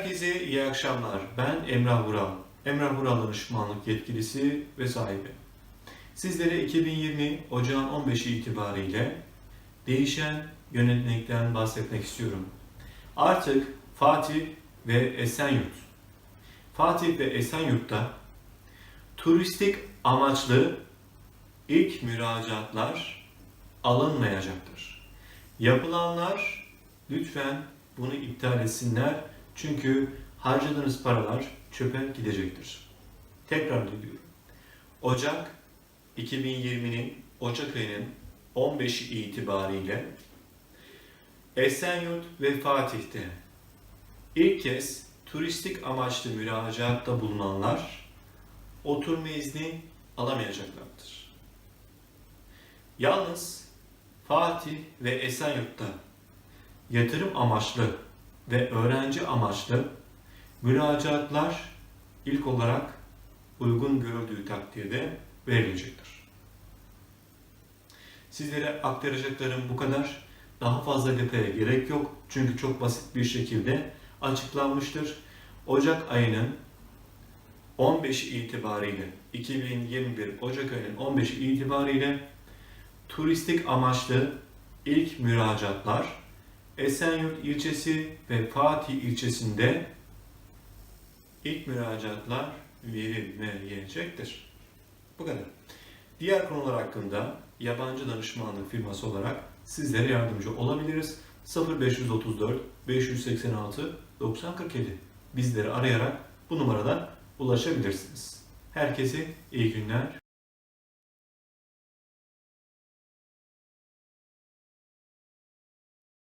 Herkese iyi akşamlar. Ben Emrah Vural. Emrah Vural Danışmanlık Yetkilisi ve sahibi. Sizlere 2020 Ocağın 15'i itibariyle değişen yönetmelikten bahsetmek istiyorum. Artık Fatih ve Esenyurt. Fatih ve Esenyurt'ta turistik amaçlı ilk müracaatlar alınmayacaktır. Yapılanlar lütfen bunu iptal etsinler çünkü harcadığınız paralar çöpe gidecektir. Tekrar ediyorum. Ocak 2020'nin Ocak ayının 15'i itibariyle Esenyurt ve Fatih'te ilk kez turistik amaçlı müracaatta bulunanlar oturma izni alamayacaklardır. Yalnız Fatih ve Esenyurt'ta yatırım amaçlı ve öğrenci amaçlı müracaatlar ilk olarak uygun görüldüğü takdirde verilecektir. Sizlere aktaracaklarım bu kadar. Daha fazla detaya gerek yok. Çünkü çok basit bir şekilde açıklanmıştır. Ocak ayının 15 itibariyle 2021 Ocak ayının 15 itibariyle turistik amaçlı ilk müracaatlar Esenyurt ilçesi ve Fatih ilçesinde ilk müracaatlar verilmeyecektir. Bu kadar. Diğer konular hakkında yabancı danışmanlık firması olarak sizlere yardımcı olabiliriz. 0534 586 9047 bizleri arayarak bu numaradan ulaşabilirsiniz. Herkese iyi günler,